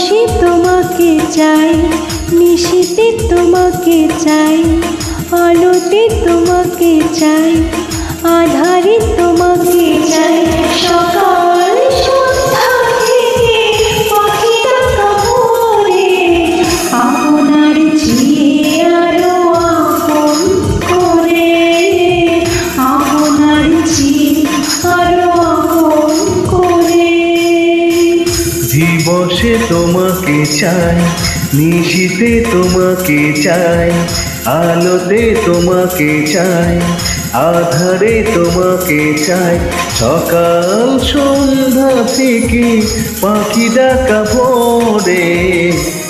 দিবসে তোমাকে চাই নিশিতে তোমাকে চাই আলোতে তোমাকে চাই আধারে তোমাকে চাই সকাল নিশিতে তোমাকে চাই, আলোতে তোমাকে চাই, আধারে তোমাকে চাই। সকাল সন্ধ্যা থেকে পাখি ডাকা ভোরে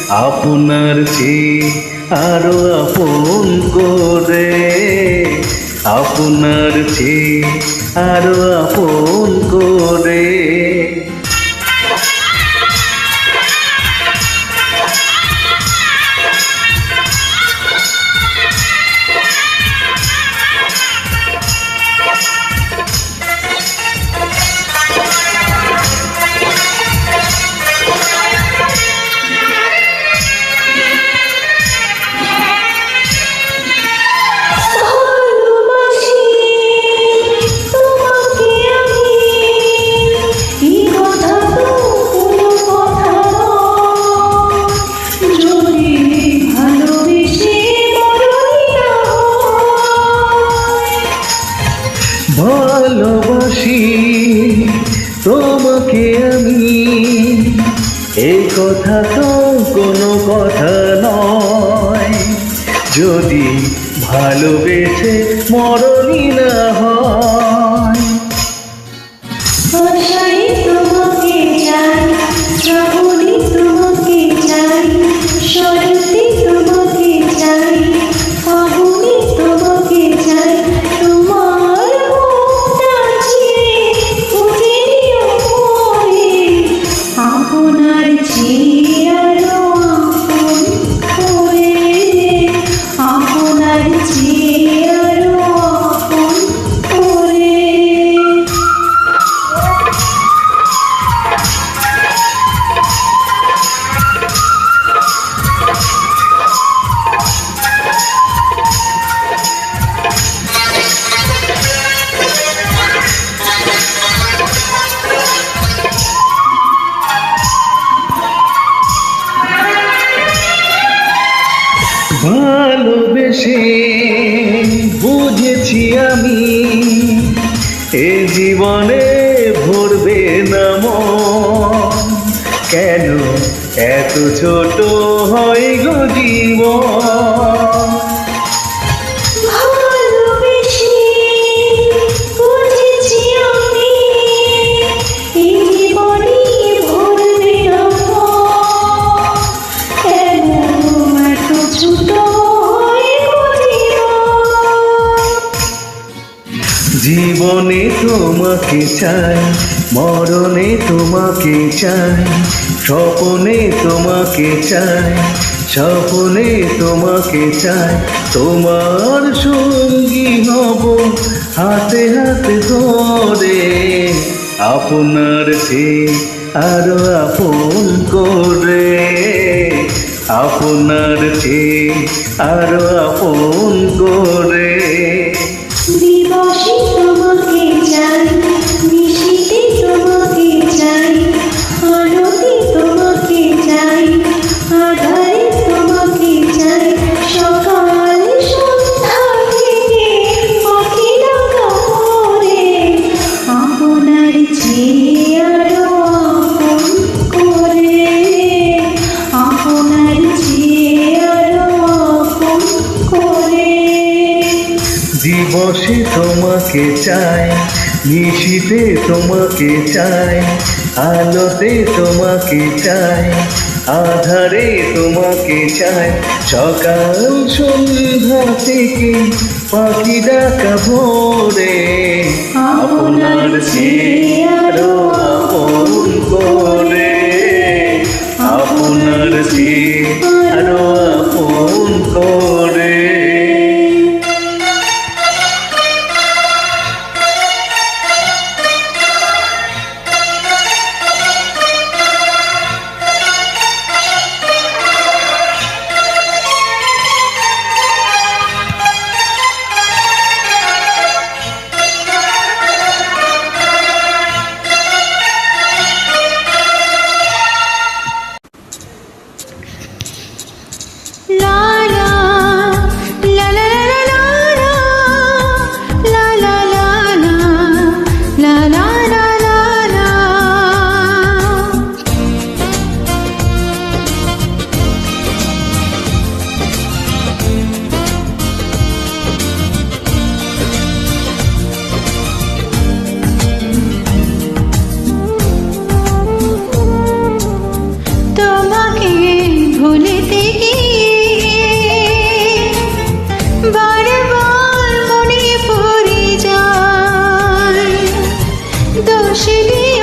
আপনার চেয়ে আরও আপন করে। আপনার চেয়ে আরও আপন করে। ভালোবেসে মরণী না হয়। আমি এ জীবনে ভরবে না কেন এত ছোট হয় গো জীবন? জীবন? তোমাকে চাই, মরণে তোমাকে চাই, স্বপনে তোমাকে চাই, স্বপনে তোমাকে চাই, তোমার সঙ্গী হব হাতে হাতে ধরে আপনার চেয়ে আরও আপন করে আপনার চেয়ে আরও আপন করে Thank you. তোমাকে চাই নিশিতে তোমাকে চাই আলোতে তোমাকে চাই আধারে তোমাকে চাই সকাল সন্ধ্যা থেকে পাখি ডাকা ভোরে। আপনার আরও আপন করে। আপনার আরও আপন করে। 是你。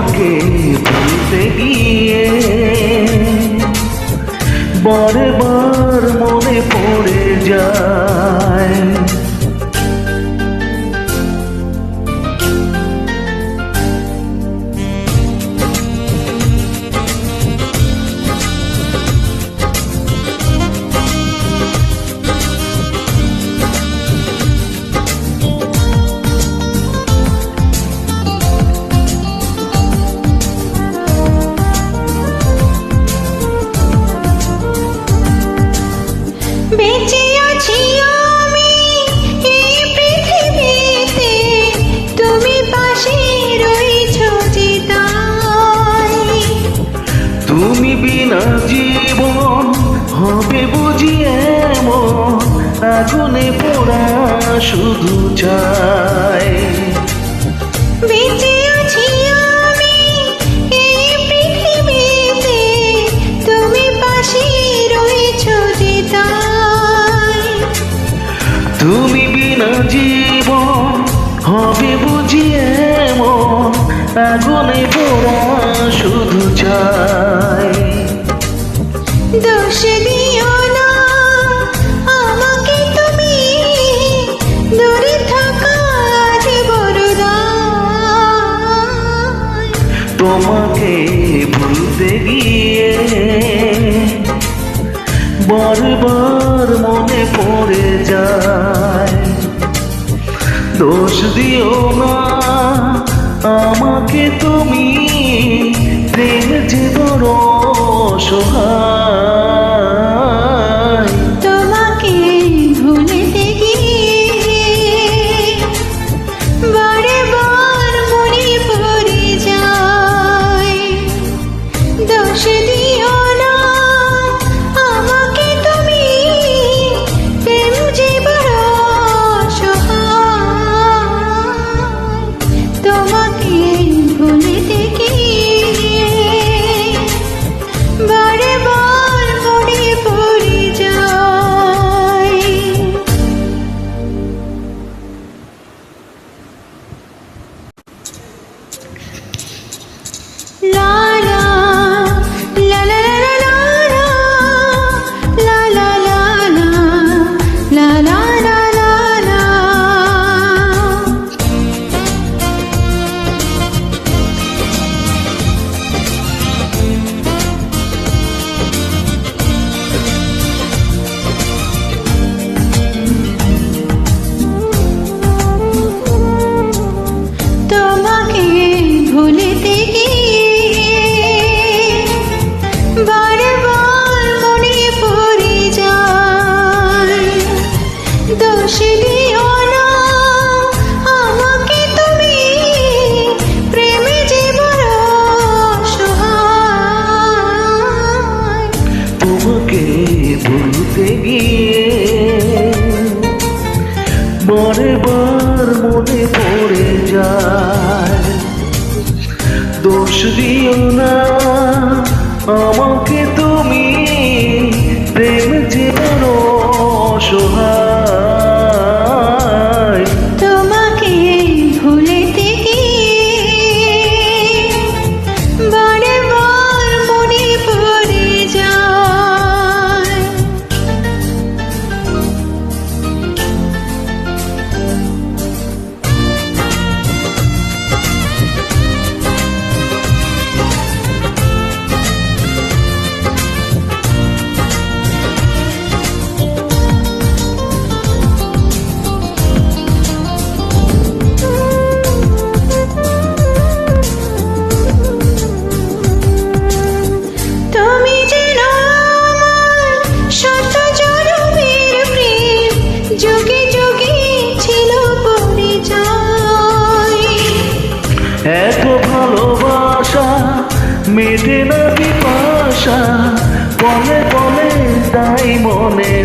তোমাকে ভুলতে গিয়ে। বারবার মনে পড়ে যায়। না জীবন হবে বুঝি এমন। আগুনে পোড়া শুধু চায় তুমি বিনা জীবন হবে বুঝি এমন। আগুনে পোড়া শুধু চায় বারবার মনে পড়ে যায়। দোষ দিও না আমাকে তুমি প্রেম যে বড় সোহায়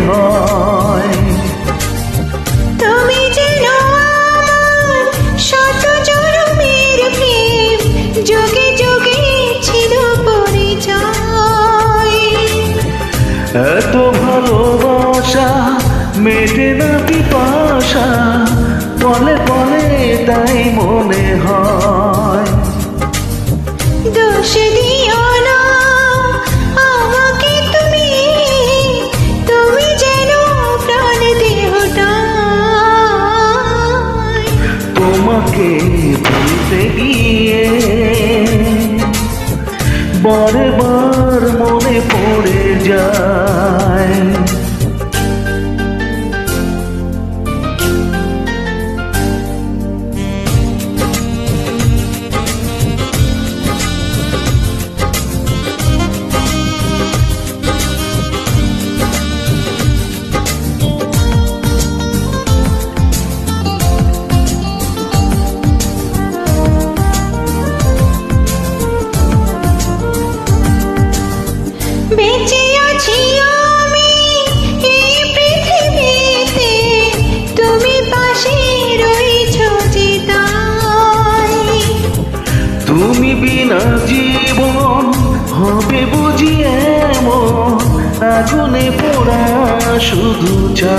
হয়। তুমি যেন আমার শত জনমের প্রেম যোগে যোগে ছিল পরিচয়। এত ভালোবাসা মেটে না পিপাসা পলে বলে তাই মন আগুনে পোড়া শুধু চা